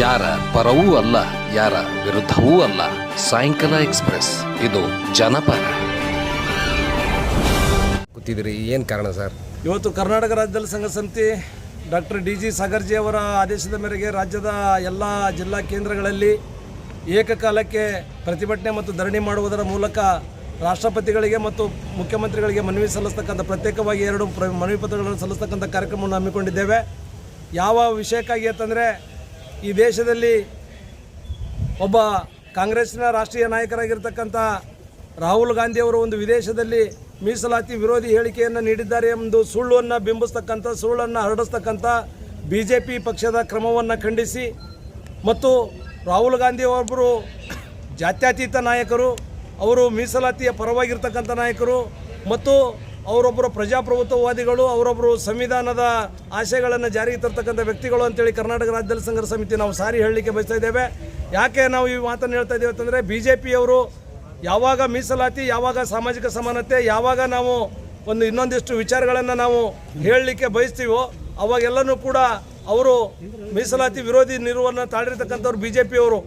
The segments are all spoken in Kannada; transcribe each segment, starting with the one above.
ಯಾರ ಪರವೂ ಅಲ್ಲ ಯಾರ ವಿರುದ್ಧವೂ ಅಲ್ಲ. ಸಾಯಂಕಾಲ ಎಕ್ಸ್ಪ್ರೆಸ್ ಇದು ಜನಪರ. ಗೊತ್ತಿದ್ರಿ ಏನು ಕಾರಣ ಸರ್? ಇವತ್ತು ಕರ್ನಾಟಕ ರಾಜ್ಯದಲ್ಲಿ ಸಂಘ ಸಮಿತಿ ಡಾಕ್ಟರ್ ಡಿ ಜಿ ಸಾಗರ್ಜಿ ಅವರ ಆದೇಶದ ಮೇರೆಗೆ ರಾಜ್ಯದ ಎಲ್ಲ ಜಿಲ್ಲಾ ಕೇಂದ್ರಗಳಲ್ಲಿ ಏಕಕಾಲಕ್ಕೆ ಪ್ರತಿಭಟನೆ ಮತ್ತು ಧರಣಿ ಮಾಡುವುದರ ಮೂಲಕ ರಾಷ್ಟ್ರಪತಿಗಳಿಗೆ ಮತ್ತು ಮುಖ್ಯಮಂತ್ರಿಗಳಿಗೆ ಮನವಿ ಸಲ್ಲಿಸ್ತಕ್ಕಂಥ ಪ್ರತ್ಯೇಕವಾಗಿ ಎರಡು ಪ್ರ ಮನವಿ ಪತ್ರಗಳನ್ನು ಸಲ್ಲಿಸ್ತಕ್ಕಂಥ ಕಾರ್ಯಕ್ರಮವನ್ನು ಹಮ್ಮಿಕೊಂಡಿದ್ದೇವೆ. ಯಾವ ವಿಷಯಕ್ಕಾಗಿ ಅಂತಂದರೆ ಈ ದೇಶದಲ್ಲಿ ಒಬ್ಬ ಕಾಂಗ್ರೆಸ್ನ ರಾಷ್ಟ್ರೀಯ ನಾಯಕರಾಗಿರ್ತಕ್ಕಂಥ ರಾಹುಲ್ ಗಾಂಧಿಯವರು ಒಂದು ವಿದೇಶದಲ್ಲಿ ಮೀಸಲಾತಿ ವಿರೋಧಿ ಹೇಳಿಕೆಯನ್ನು ನೀಡಿದ್ದಾರೆ ಎಂದು ಸುಳ್ಳನ್ನು ಬಿಂಬಿಸ್ತಕ್ಕಂಥ, ಸುಳ್ಳನ್ನು ಹರಡಿಸ್ತಕ್ಕಂಥ ಬಿ ಜೆ ಪಿ ಪಕ್ಷದ ಕ್ರಮವನ್ನು ಖಂಡಿಸಿ ಮತ್ತು ರಾಹುಲ್ ಗಾಂಧಿ ಒಬ್ಬರು ಜಾತ್ಯತೀತ ನಾಯಕರು, ಅವರು ಮೀಸಲಾತಿಯ ಪರವಾಗಿರ್ತಕ್ಕಂಥ ನಾಯಕರು ಮತ್ತು ಅವರೊಬ್ಬರು ಪ್ರಜಾಪ್ರಭುತ್ವವಾದಿಗಳು, ಅವರೊಬ್ಬರು ಸಂವಿಧಾನದ ಆಶಯಗಳನ್ನು ಜಾರಿಗೆ ತರ್ತಕ್ಕಂಥ ವ್ಯಕ್ತಿಗಳು ಅಂತೇಳಿ ಕರ್ನಾಟಕ ರಾಜ್ಯದಲ್ಲಿ ಸಂಘರ್ಷ ಸಮಿತಿ ನಾವು ಸಾರಿ ಹೇಳಲಿಕ್ಕೆ ಬಯಸ್ತಾ ಇದ್ದೇವೆ. ಯಾಕೆ ನಾವು ಈ ಮಾತನ್ನು ಹೇಳ್ತಾ ಇದ್ದೇವೆ ಅಂತಂದರೆ ಬಿ ಜೆ ಪಿಯವರು ಯಾವಾಗ ಮೀಸಲಾತಿ, ಯಾವಾಗ ಸಾಮಾಜಿಕ ಸಮಾನತೆ, ಯಾವಾಗ ನಾವು ಒಂದು ಇನ್ನೊಂದಿಷ್ಟು ವಿಚಾರಗಳನ್ನು ನಾವು ಹೇಳಲಿಕ್ಕೆ ಬಯಸ್ತೀವೋ, ಅವಾಗೆಲ್ಲನೂ ಕೂಡ ಅವರು ಮೀಸಲಾತಿ ವಿರೋಧಿ ನಿಲುವನ್ನು ತಾಳಿರ್ತಕ್ಕಂಥವ್ರು ಬಿ ಜೆ ಪಿಯವರು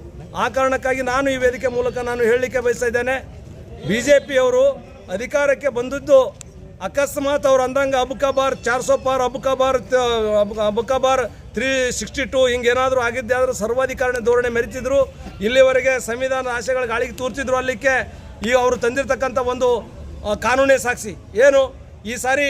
ಆ ಕಾರಣಕ್ಕಾಗಿ ನಾನು ಈ ವೇದಿಕೆ ಮೂಲಕ ನಾನು ಹೇಳಲಿಕ್ಕೆ ಬಯಸ್ತಾ ಇದ್ದೇನೆ. ಬಿ ಜೆ ಪಿಯವರು ಅಧಿಕಾರಕ್ಕೆ ಬಂದದ್ದು ಅಕಸ್ಮಾತ್ ಅವ್ರು ಅಂದಂಗ ಅಬುಕಾಬಾರ್ ಚಾರ್ ಸೋ ಪಾರ್ ಅಬುಕಾಬಾರ್ ಅಬುಕಾಬಾರ್ ತ್ರೀ ಸಿಕ್ಸ್ಟಿ ಟು ಹಿಂಗೇನಾದರೂ ಆಗಿದ್ದೆ ಆದರೂ ಸರ್ವಾಧಿಕಾರಣ ಧೋರಣೆ ಮೆರಿತಿದ್ರು. ಇಲ್ಲಿವರೆಗೆ ಸಂವಿಧಾನದ ಆಶೆಗಳ ಗಾಳಿಗೆ ತೂರ್ತಿದ್ರು ಅಲ್ಲಿಕ್ಕೆ. ಈ ಅವರು ತಂದಿರತಕ್ಕಂಥ ಒಂದು ಕಾನೂನೇ ಸಾಕ್ಷಿ. ಏನು? ಈ ಸಾರಿ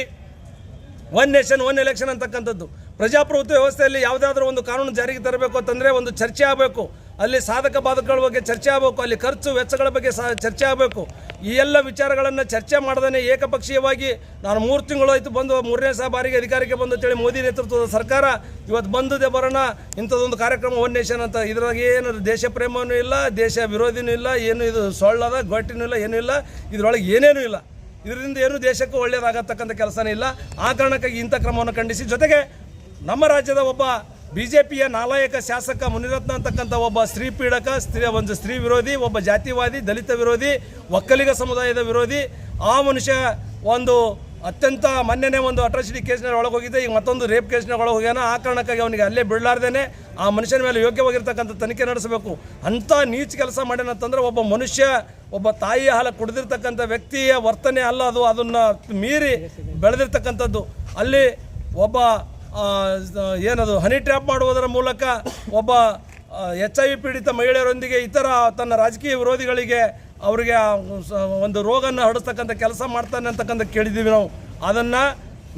ಒನ್ ನೇಷನ್ ಒನ್ ಎಲೆಕ್ಷನ್ ಅಂತಕ್ಕಂಥದ್ದು. ಪ್ರಜಾಪ್ರಭುತ್ವ ವ್ಯವಸ್ಥೆಯಲ್ಲಿ ಯಾವುದಾದ್ರೂ ಒಂದು ಕಾನೂನು ಜಾರಿಗೆ ತರಬೇಕು ಅಂತಂದರೆ ಒಂದು ಚರ್ಚೆ ಆಗಬೇಕು. ಅಲ್ಲಿ ಸಾಧಕ ಬಾಧಕಗಳ ಬಗ್ಗೆ ಚರ್ಚೆ ಆಗಬೇಕು. ಅಲ್ಲಿ ಖರ್ಚು ವೆಚ್ಚಗಳ ಬಗ್ಗೆ ಸಹ ಚರ್ಚೆ ಆಗಬೇಕು. ಈ ಎಲ್ಲ ವಿಚಾರಗಳನ್ನು ಚರ್ಚೆ ಮಾಡದೇ ಏಕಪಕ್ಷೀಯವಾಗಿ ನಾನು ಮೂರು ತಿಂಗಳು ಆಯಿತು ಬಂದು ಮೂರನೇ ಸಹ ಬಾರಿಗೆ ಅಧಿಕಾರಕ್ಕೆ ಬಂದು ಅಂತೇಳಿ ಮೋದಿ ನೇತೃತ್ವದ ಸರ್ಕಾರ ಇವತ್ತು ಬಂದದೆ ಬರೋಣ, ಇಂಥದ್ದೊಂದು ಕಾರ್ಯಕ್ರಮ ಒನ್ ನೇಷನ್ ಅಂತ ಇದ್ರಾಗ ಏನು ದೇಶ ಪ್ರೇಮನೂ ಇಲ್ಲ, ದೇಶ ವಿರೋಧಿನೂ ಇಲ್ಲ, ಏನು ಇದು ಸೊಳ್ಳದ, ಗಟ್ಟಿನೂ ಇಲ್ಲ, ಏನೂ ಇಲ್ಲ, ಇದರೊಳಗೆ ಏನೇನೂ ಇಲ್ಲ. ಇದರಿಂದ ಏನು ದೇಶಕ್ಕೂ ಒಳ್ಳೆಯದಾಗತಕ್ಕಂಥ ಕೆಲಸನೇ ಇಲ್ಲ. ಆ ಕಾರಣಕ್ಕಾಗಿ ಇಂಥ ಕ್ರಮವನ್ನು ಖಂಡಿಸಿ. ಜೊತೆಗೆ ನಮ್ಮ ರಾಜ್ಯದ ಒಬ್ಬ ಬಿ ಜೆ ಪಿಯ ನಾಲಾಯಕ ಶಾಸಕ ಮುನಿರತ್ನ ಅಂತಕ್ಕಂಥ ಒಬ್ಬ ಸ್ತ್ರೀ ಪೀಡಕ, ಸ್ತ್ರೀ ಒಂದು ಸ್ತ್ರೀ ವಿರೋಧಿ, ಒಬ್ಬ ಜಾತಿವಾದಿ, ದಲಿತ ವಿರೋಧಿ, ಒಕ್ಕಲಿಗ ಸಮುದಾಯದ ವಿರೋಧಿ. ಆ ಮನುಷ್ಯ ಒಂದು ಅತ್ಯಂತ ಮೊನ್ನೆನೇ ಒಂದು ಅಟ್ರಾಸಿಟಿ ಕೇಸ್ನ ಒಳಗೆ ಹೋಗಿದ್ದೆ ಈಗ ಮತ್ತೊಂದು ರೇಪ್ ಕೇಸ್ನ ಒಳಗೆ ಹೋಗ್ಯಾನ ಆ ಕಾರಣಕ್ಕಾಗಿ ಅವನಿಗೆ ಅಲ್ಲೇ ಬಿಡಲಾರ್ದೇನೆ ಆ ಮನುಷ್ಯನ ಮೇಲೆ ಯೋಗ್ಯವಾಗಿರ್ತಕ್ಕಂಥ ತನಿಖೆ ನಡೆಸಬೇಕು. ಅಂಥ ನೀಚ ಕೆಲಸ ಮಾಡ್ಯಾನಂತಂದ್ರೆ ಒಬ್ಬ ಮನುಷ್ಯ, ಒಬ್ಬ ತಾಯಿಯ ಹಾಲ ಕುಡಿದಿರ್ತಕ್ಕಂಥ ವ್ಯಕ್ತಿಯ ವರ್ತನೆ ಅಲ್ಲ ಅದು. ಅದನ್ನು ಮೀರಿ ಬೆಳೆದಿರ್ತಕ್ಕಂಥದ್ದು. ಅಲ್ಲಿ ಒಬ್ಬ ಏನದು ಹನಿ ಟ್ರ್ಯಾಪ್ ಮಾಡುವುದರ ಮೂಲಕ ಒಬ್ಬ ಎಚ್ ಐ ವಿ ಪೀಡಿತ ಮಹಿಳೆಯರೊಂದಿಗೆ ಇತರ ತನ್ನ ರಾಜಕೀಯ ವಿರೋಧಿಗಳಿಗೆ ಅವರಿಗೆ ಒಂದು ರೋಗವನ್ನು ಹರಡಿಸ್ತಕ್ಕಂಥ ಕೆಲಸ ಮಾಡ್ತಾನೆ ಅಂತಕ್ಕಂಥ ಕೇಳಿದ್ದೀವಿ ನಾವು. ಅದನ್ನು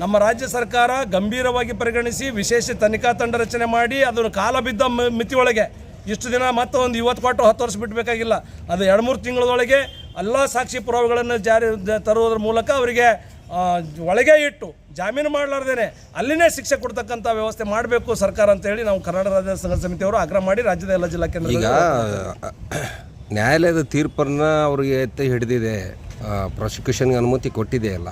ನಮ್ಮ ರಾಜ್ಯ ಸರ್ಕಾರ ಗಂಭೀರವಾಗಿ ಪರಿಗಣಿಸಿ ವಿಶೇಷ ತನಿಖಾ ತಂಡ ರಚನೆ ಮಾಡಿ ಅದನ್ನು ಕಾಲ ಬಿದ್ದ ಮಿತಿಯೊಳಗೆ ಇಷ್ಟು ದಿನ ಮತ್ತೆ ಒಂದು ಇವತ್ತು ಕೊಟ್ಟು ಹತ್ತು ವರ್ಷ ಬಿಡಬೇಕಾಗಿಲ್ಲ. ಅದು ಎರಡು ಮೂರು ತಿಂಗಳೊಳಗೆ ಎಲ್ಲ ಸಾಕ್ಷಿ ಪುರಾವೆಗಳನ್ನು ಜಾರಿ, ತರುವುದರ ಮೂಲಕ ಅವರಿಗೆ ಒಳಗೆ ಇಟ್ಟು ಜಾಮೀನು ಮಾಡಲಾರ್ದೇನೆ ಅಲ್ಲಿನೇ ಶಿಕ್ಷೆ ಕೊಡ್ತಕ್ಕಂಥ ವ್ಯವಸ್ಥೆ ಮಾಡಬೇಕು ಸರ್ಕಾರ ಅಂತ ಹೇಳಿ ನಾವು ಕರ್ನಾಟಕ ರಾಜ್ಯ ಸಂಘ ಸಮಿತಿಯವರು ಆಗ್ರಹ ಮಾಡಿ ರಾಜ್ಯದ ಎಲ್ಲ ಜಿಲ್ಲಾ ಕೇಂದ್ರ ಈಗ ನ್ಯಾಯಾಲಯದ ತೀರ್ಪನ್ನು ಅವರಿಗೆ ಎತ್ತಿ ಹಿಡಿದಿದೆ ಪ್ರಾಸಿಕ್ಯೂಷನ್ಗೆ ಅನುಮತಿ ಕೊಟ್ಟಿದೆ ಅಲ್ಲ.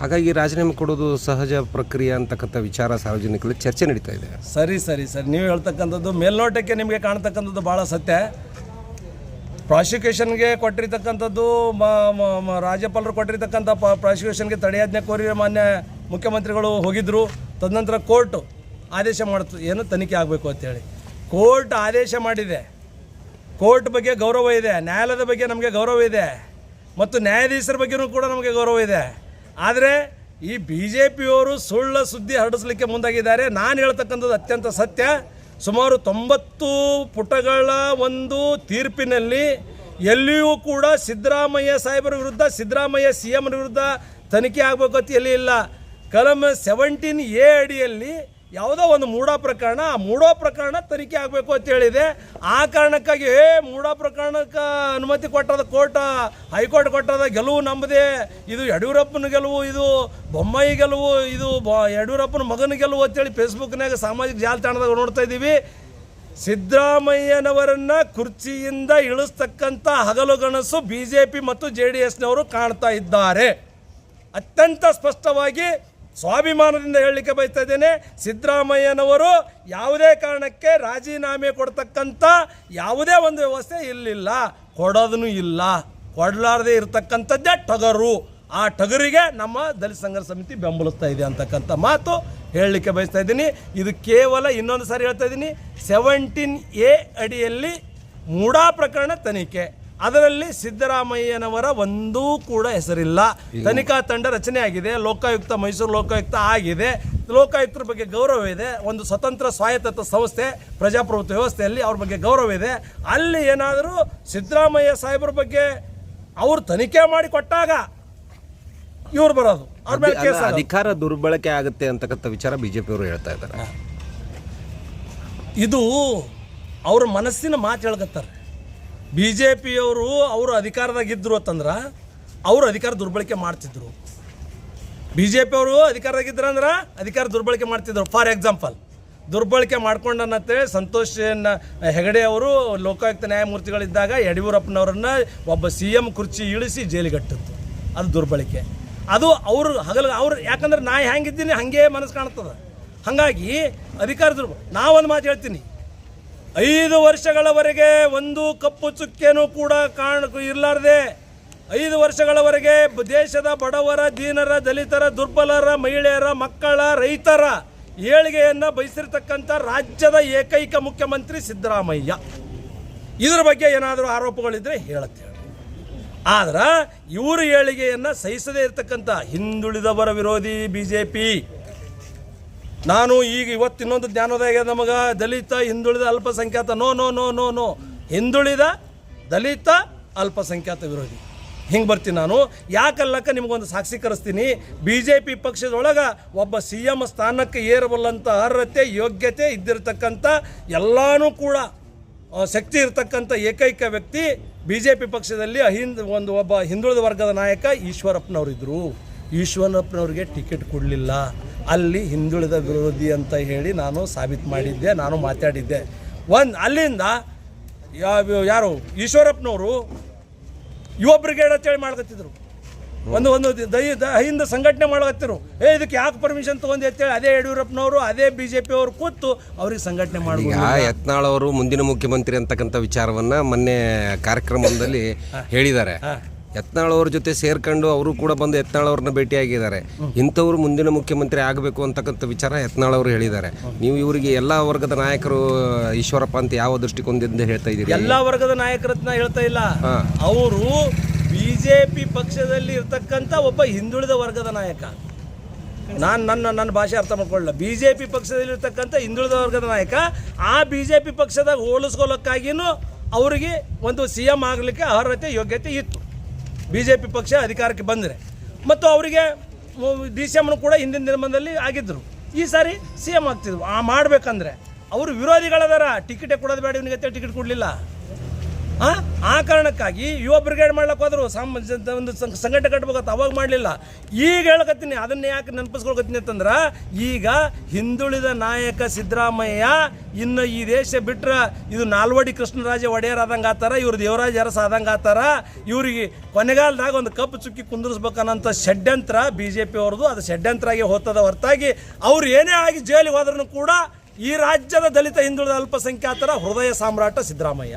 ಹಾಗಾಗಿ ರಾಜೀನಾಮೆ ಕೊಡೋದು ಸಹಜ ಪ್ರಕ್ರಿಯೆ ಅಂತಕ್ಕಂಥ ವಿಚಾರ ಸಾರ್ವಜನಿಕರಲ್ಲಿ ಚರ್ಚೆ ನಡೀತಾ ಇದೆ. ಸರಿ ಸರಿ ಸರಿ. ನೀವು ಹೇಳ್ತಕ್ಕಂಥದ್ದು ಮೇಲ್ನೋಟಕ್ಕೆ ನಿಮಗೆ ಕಾಣ್ತಕ್ಕಂಥದ್ದು ಭಾಳ ಸತ್ಯ. ಪ್ರಾಸಿಕ್ಯೂಷನ್ಗೆ ಕೊಟ್ಟಿರ್ತಕ್ಕಂಥದ್ದು ರಾಜ್ಯಪಾಲರು ಕೊಟ್ಟಿರ್ತಕ್ಕಂಥ ಪ, ಪ್ರಾಸಿಕ್ಯೂಷನ್ಗೆ ತಡೆಯಾಜ್ಞೆ ಕೋರಿ ಮಾನ್ಯ ಮುಖ್ಯಮಂತ್ರಿಗಳು ಹೋಗಿದ್ದರು ತದನಂತರ ಕೋರ್ಟು ಆದೇಶ ಮಾಡ್ತು, ಏನು ತನಿಖೆ ಆಗಬೇಕು ಅಂತೇಳಿ. ಕೋರ್ಟ್ ಆದೇಶ ಮಾಡಿದೆ. ಕೋರ್ಟ್ ಬಗ್ಗೆ ಗೌರವ ಇದೆ. ನ್ಯಾಯಾಲಯದ ಬಗ್ಗೆ ನಮಗೆ ಗೌರವ ಇದೆ. ಮತ್ತು ನ್ಯಾಯಾಧೀಶರ ಬಗ್ಗೆನೂ ಕೂಡ ನಮಗೆ ಗೌರವ ಇದೆ. ಆದರೆ ಈ ಬಿ ಜೆ ಪಿಯವರು ಸುಳ್ಳ ಸುದ್ದಿ ಹರಡಿಸ್ಲಿಕ್ಕೆ ಮುಂದಾಗಿದ್ದಾರೆ. ನಾನು ಹೇಳ್ತಕ್ಕಂಥದ್ದು ಅತ್ಯಂತ ಸತ್ಯ. ಸುಮಾರು ತೊಂಬತ್ತು ಪುಟಗಳ ಒಂದು ತೀರ್ಪಿನಲ್ಲಿ ಎಲ್ಲಿಯೂ ಕೂಡ ಸಿದ್ದರಾಮಯ್ಯ ಸಾಹೇಬರ ವಿರುದ್ಧ, ಸಿದ್ದರಾಮಯ್ಯ ಸಿ ಎಂ ವಿರುದ್ಧ ತನಿಖೆ ಅಂತ ಎಲ್ಲಿ ಇಲ್ಲ. ಕಲಂ ಸೆವೆಂಟೀನ್ ಎ ಅಡಿಯಲ್ಲಿ ಯಾವುದೋ ಒಂದು ಮೂಢ ಪ್ರಕರಣ, ಆ ಮೂಡೋ ಪ್ರಕರಣ ತನಿಖೆ ಆಗಬೇಕು ಅಂತ ಹೇಳಿದೆ. ಆ ಕಾರಣಕ್ಕಾಗಿ ಮೂಢ ಪ್ರಕರಣಕ್ಕೆ ಅನುಮತಿ ಕೊಟ್ಟದ ಕೋರ್ಟ್, ಹೈಕೋರ್ಟ್ ಕೊಟ್ಟದ ಗೆಲುವು ನಮ್ಮದೇ ಇದು ಯಡಿಯೂರಪ್ಪನ ಗೆಲುವು, ಇದು ಬೊಮ್ಮಾಯಿ ಗೆಲುವು, ಇದು ಬ, ಯಡಿಯೂರಪ್ಪನ ಮಗನ ಗೆಲುವು ಅಂತೇಳಿ ಫೇಸ್ಬುಕ್ನಾಗ ಸಾಮಾಜಿಕ ಜಾಲತಾಣದಾಗ ನೋಡ್ತಾ ಇದ್ದೀವಿ. ಸಿದ್ದರಾಮಯ್ಯನವರನ್ನ ಕುರ್ಚಿಯಿಂದ ಇಳಿಸ್ತಕ್ಕಂಥ ಹಗಲುಗನಸು ಬಿ ಜೆ ಪಿ ಮತ್ತು ಜೆ ಡಿ ಎಸ್ನವರು ಕಾಣ್ತಾ ಇದ್ದಾರೆ. ಅತ್ಯಂತ ಸ್ಪಷ್ಟವಾಗಿ ಸ್ವಾಭಿಮಾನದಿಂದ ಹೇಳಲಿಕ್ಕೆ ಬಯಸ್ತಾ ಇದ್ದೇನೆ. ಸಿದ್ದರಾಮಯ್ಯನವರು ಯಾವುದೇ ಕಾರಣಕ್ಕೆ ರಾಜೀನಾಮೆ ಕೊಡ್ತಕ್ಕಂಥ ಯಾವುದೇ ಒಂದು ವ್ಯವಸ್ಥೆ ಇಲ್ಲಿಲ್ಲ. ಕೊಡೋದೂ ಇಲ್ಲ. ಕೊಡಲಾರದೆ ಇರತಕ್ಕಂಥದ್ದೇ ಟಗರು. ಆ ಟಗರಿಗೆ ನಮ್ಮ ದಲಿತ ಸಂಘರ್ಷ ಸಮಿತಿ ಬೆಂಬಲಿಸ್ತಾ ಇದೆ ಅಂತಕ್ಕಂಥ ಮಾತು ಹೇಳಲಿಕ್ಕೆ ಬಯಸ್ತಾ ಇದ್ದೀನಿ. ಇದು ಕೇವಲ ಇನ್ನೊಂದು ಸಾರಿ ಹೇಳ್ತಾ ಇದ್ದೀನಿ. ಸೆವೆಂಟೀನ್ ಎ ಅಡಿಯಲ್ಲಿ ಮೂಡಾ ಪ್ರಕರಣ ತನಿಖೆ. ಅದರಲ್ಲಿ ಸಿದ್ದರಾಮಯ್ಯನವರ ಒಂದೂ ಕೂಡ ಹೆಸರಿಲ್ಲ. ತನಿಖಾ ತಂಡ ರಚನೆ ಆಗಿದೆ ಲೋಕಾಯುಕ್ತ ಮೈಸೂರು ಲೋಕಾಯುಕ್ತ ಆಗಿದೆ. ಲೋಕಾಯುಕ್ತರ ಬಗ್ಗೆ ಗೌರವ ಇದೆ ಒಂದು ಸ್ವತಂತ್ರ ಸ್ವಾಯತ್ತ ಸಂಸ್ಥೆ ಪ್ರಜಾಪ್ರಭುತ್ವ ವ್ಯವಸ್ಥೆಯಲ್ಲಿ ಅವ್ರ ಬಗ್ಗೆ ಗೌರವ ಇದೆ. ಅಲ್ಲಿ ಏನಾದರೂ ಸಿದ್ದರಾಮಯ್ಯ ಸಾಹೇಬ್ರ ಬಗ್ಗೆ ಅವರು ತನಿಖೆ ಮಾಡಿ ಕೊಟ್ಟಾಗ ಇವ್ರು ಬರೋದು. ಅವ್ರ ಮೇಲೆ ಕೇಸ್ ಅಧಿಕಾರ ದುರ್ಬಳಕೆ ಆಗುತ್ತೆ ಅಂತಕ್ಕಂಥ ವಿಚಾರ ಬಿಜೆಪಿ ಅವರು ಹೇಳ್ತಾ ಇದ್ದಾರೆ. ಇದು ಅವ್ರ ಮನಸ್ಸಿನ ಮಾತು ಹೇಳ್ಕತ್ತಾರೆ. ಬಿ ಜೆ ಪಿಯವರು ಅವರು ಅಧಿಕಾರದಾಗಿದ್ದರು ಅಂತಂದ್ರೆ ಅವರು ಅಧಿಕಾರ ದುರ್ಬಳಕೆ ಮಾಡ್ತಿದ್ರು. ಬಿ ಜೆ ಪಿಯವರು ಅಧಿಕಾರದಾಗಿದ್ದರು ಅಂದ್ರೆ ಅಧಿಕಾರ ದುರ್ಬಳಕೆ ಮಾಡ್ತಿದ್ರು. ಫಾರ್ ಎಕ್ಸಾಂಪಲ್, ದುರ್ಬಳಕೆ ಮಾಡ್ಕೊಂಡನ್ನಂತೇಳಿ ಸಂತೋಷ್ ಹೆಗಡೆ ಅವರು ಲೋಕಾಯುಕ್ತ ನ್ಯಾಯಮೂರ್ತಿಗಳಿದ್ದಾಗ ಯಡಿಯೂರಪ್ಪನವ್ರನ್ನ ಒಬ್ಬ ಸಿ ಎಂ ಕುರ್ಚಿ ಇಳಿಸಿ ಜೈಲಿಗಟ್ಟಿತ್ತು. ಅದು ದುರ್ಬಳಕೆ. ಅದು ಅವರು ಹಗಲು, ಅವ್ರು ಯಾಕಂದ್ರೆ ನಾ ಹೆಂಗಿದ್ದೀನಿ ಹಾಗೇ ಮನಸ್ಸು ಕಾಣ್ತದೆ. ಹಾಗಾಗಿ ಅಧಿಕಾರ ದುರ್ಬ ನಾವೊಂದು ಮಾತು ಹೇಳ್ತೀನಿ. ಐದು ವರ್ಷಗಳವರೆಗೆ ಒಂದು ಕಪ್ಪು ಚುಕ್ಕೆನೂ ಕೂಡ ಕಾಣ ಇರಲಾರ್ದೆ. ಐದು ವರ್ಷಗಳವರೆಗೆ ದೇಶದ ಬಡವರ, ದೀನರ, ದಲಿತರ, ದುರ್ಬಲರ, ಮಹಿಳೆಯರ, ಮಕ್ಕಳ, ರೈತರ ಏಳಿಗೆಯನ್ನು ಬಯಸಿರ್ತಕ್ಕಂಥ ರಾಜ್ಯದ ಏಕೈಕ ಮುಖ್ಯಮಂತ್ರಿ ಸಿದ್ದರಾಮಯ್ಯ. ಇದರ ಬಗ್ಗೆ ಏನಾದರೂ ಆರೋಪಗಳಿದ್ರೆ ಹೇಳುತ್ತೆ. ಆದ್ರೆ ಇವರು ಏಳಿಗೆಯನ್ನು ಸಹಿಸದೇ ಇರತಕ್ಕಂಥ ಹಿಂದುಳಿದವರ ವಿರೋಧಿ ಬಿ ಜೆ ಪಿ ನಾನು ಈಗ ಇವತ್ತು ಇನ್ನೊಂದು ಜ್ಞಾನೋದಯ ನಮಗೆ ದಲಿತ, ಹಿಂದುಳಿದ, ಅಲ್ಪಸಂಖ್ಯಾತ, no no no no no. ಹಿಂದುಳಿದ, ದಲಿತ, ಅಲ್ಪಸಂಖ್ಯಾತ ವಿರೋಧಿ. ಹಿಂಗೆ ಬರ್ತೀನಿ ನಾನು. ಯಾಕಲ್ಲಕ್ಕ ನಿಮಗೊಂದು ಸಾಕ್ಷೀಕರಿಸ್ತೀನಿ ಬಿ ಜೆ ಪಿ ಪಕ್ಷದೊಳಗೆ ಒಬ್ಬ ಸಿ ಎಂ ಸ್ಥಾನಕ್ಕೆ ಏರಬಲ್ಲಂಥ ಅರ್ಹತೆ, ಯೋಗ್ಯತೆ ಇದ್ದಿರತಕ್ಕಂಥ ಎಲ್ಲನೂ ಕೂಡ ಶಕ್ತಿ ಇರತಕ್ಕಂಥ ಏಕೈಕ ವ್ಯಕ್ತಿ ಬಿ ಜೆ ಪಿ ಪಕ್ಷದಲ್ಲಿ ಅಹಿಂದ್, ಒಂದು ಒಬ್ಬ ಹಿಂದುಳಿದ ವರ್ಗದ ನಾಯಕ ಈಶ್ವರಪ್ಪನವರಿದ್ದರು ಈಶ್ವರಪ್ಪನವ್ರಿಗೆ ಟಿಕೆಟ್ ಕೊಡಲಿಲ್ಲ. ಅಲ್ಲಿ ಹಿಂದುಳಿದ ವಿರೋಧಿ ಅಂತ ಹೇಳಿ ನಾನು ಸಾಬೀತು ಮಾಡಿದ್ದೆ ನಾನು ಮಾತಾಡಿದ್ದೆ. ಒಂದು ಅಲ್ಲಿಂದ ಯಾರು ಈಶ್ವರಪ್ಪನವರು ಯುವ ಬ್ರಿಗೇಡ್ ಅಂತೇಳಿ ಮಾಡ್ಕತ್ತಿದ್ರು. ಒಂದು ಒಂದು ದೈ ದ- ಹಿಂದೆ ಸಂಘಟನೆ ಮಾಡಕತ್ತಿರು ಏ ಇದಕ್ಕೆ ಯಾಕೆ ಪರ್ಮಿಷನ್ ತೊಗೊಂಡು ಅಂತೇಳಿ ಅದೇ ಯಡಿಯೂರಪ್ಪನವರು ಅದೇ ಬಿ ಜೆ ಪಿಯವರು ಕೂತು ಅವ್ರಿಗೆ ಸಂಘಟನೆ ಮಾಡಿ ಯತ್ನಾಳ್ ಅವರು ಮುಂದಿನ ಮುಖ್ಯಮಂತ್ರಿ ಅಂತಕ್ಕಂಥ ವಿಚಾರವನ್ನ ಮೊನ್ನೆ ಕಾರ್ಯಕ್ರಮದಲ್ಲಿ ಹೇಳಿದ್ದಾರೆ. ಯತ್ನಾಳ್ ಅವ್ರ ಜೊತೆ ಸೇರ್ಕೊಂಡು ಅವರು ಕೂಡ ಬಂದು ಯತ್ನಾಳವ್ರನ್ನ ಭೇಟಿಯಾಗಿದ್ದಾರೆ. ಇಂಥವ್ರು ಮುಂದಿನ ಮುಖ್ಯಮಂತ್ರಿ ಆಗಬೇಕು ಅಂತಕ್ಕಂಥ ವಿಚಾರ ಯತ್ನಾಳವರು ಹೇಳಿದ್ದಾರೆ. ನೀವು ಇವರಿಗೆ ಎಲ್ಲ ವರ್ಗದ ನಾಯಕರು ಈಶ್ವರಪ್ಪ ಅಂತ ಯಾವ ದೃಷ್ಟಿಕೋನದಿಂದ ಹೇಳ್ತಾ ಇದ್ದೀರಿ? ಎಲ್ಲ ವರ್ಗದ ನಾಯಕರತ್ನ ಹೇಳ್ತಾ ಇಲ್ಲ. ಅವರು ಬಿ ಜೆ ಪಿ ಪಕ್ಷದಲ್ಲಿ ಇರ್ತಕ್ಕಂಥ ಒಬ್ಬ ಹಿಂದುಳಿದ ವರ್ಗದ ನಾಯಕ. ನಾನು ನನ್ನ ನನ್ನ ಭಾಷೆ ಅರ್ಥ ಮಾಡ್ಕೊಳ್ಳ ಬಿ ಜೆ ಪಿ ಪಕ್ಷದಲ್ಲಿ ಇರ್ತಕ್ಕಂಥ ಹಿಂದುಳಿದ ವರ್ಗದ ನಾಯಕ ಆ ಬಿ ಜೆ ಪಿ ಪಕ್ಷದಾಗ ಹೋಲಿಸ್ಕೊಳ್ಳೋಕ್ಕಾಗಿನೂ ಅವರಿಗೆ ಒಂದು ಸಿ ಎಂ ಆಗಲಿಕ್ಕೆ ಅರ್ಹತೆ ಯೋಗ್ಯತೆ ಇತ್ತು. ಬಿ ಜೆ ಪಿ ಪಕ್ಷ ಅಧಿಕಾರಕ್ಕೆ ಬಂದರೆ. ಮತ್ತು ಅವರಿಗೆ ಡಿ ಸಿ ಎಮ್ನು ಕೂಡ ಹಿಂದಿನ ದಿನಮಾನದಲ್ಲಿ ಆಗಿದ್ದರು. ಈ ಸಾರಿ ಸಿ ಎಂ ಆಗ್ತಿದ್ರು ಆ ಮಾಡಬೇಕಂದ್ರೆ ಅವರು ವಿರೋಧಿಗಳದಾರ. ಟಿಕೆಟೇ ಕೊಡೋದು ಬೇಡ, ಇವನಿಗೆ ಟಿಕೆಟ್ ಕೊಡಲಿಲ್ಲ. ಆ? ಕಾರಣಕ್ಕಾಗಿ ಯುವ ಬ್ರಿಗೇಡ್ ಮಾಡ್ಲಕ್ಕೆ ಹೋದ್ರು. ಸಾಮ ಒಂದು ಸಂಘ- ಸಂಘಟನೆ ಕಟ್ಬೇಕಂತ ಅವಾಗ ಮಾಡಲಿಲ್ಲ. ಈಗ ಹೇಳಕತ್ತೀನಿ. ಅದನ್ನ ಯಾಕೆ ನೆನಪಿಸ್ಕೊಳ್ಕತ್ತೀನಿ ಅಂತಂದ್ರೆ, ಈಗ ಹಿಂದುಳಿದ ನಾಯಕ ಸಿದ್ದರಾಮಯ್ಯ ಇನ್ನು ಈ ದೇಶ ಬಿಟ್ರೆ ಇದು ನಾಲ್ವಡಿ ಕೃಷ್ಣರಾಜ ಒಡೆಯರ್ ಆದಂಗೆ ಆತಾರ, ಇವ್ರು ದೇವರಾಜ ಅರಸ ಆದಂಗೆ ಆತಾರ, ಇವ್ರಿಗೆ ಕೊನೆಗಾಲದಾಗ ಒಂದು ಕಪ್ಪು ಚುಕ್ಕಿ ಕುಂದಿರ್ಸ್ಬೇಕನ್ನಂಥ ಷಡ್ಯಂತ್ರ ಬಿ ಜೆ ಪಿ ಅವ್ರದ್ದು ಅದು ಷಡ್ಯಂತ್ರ ಆಗಿ ಹೋಗ್ತದ ಹೊರತಾಗಿ ಅವ್ರು ಏನೇ ಆಗಿ ಜೈಲಿಗೆ ಹೋದ್ರೂ ಕೂಡ ಈ ರಾಜ್ಯದ ದಲಿತ ಹಿಂದುಳಿದ ಅಲ್ಪಸಂಖ್ಯಾತರ ಹೃದಯ ಸಾಮ್ರಾಟ ಸಿದ್ದರಾಮಯ್ಯ.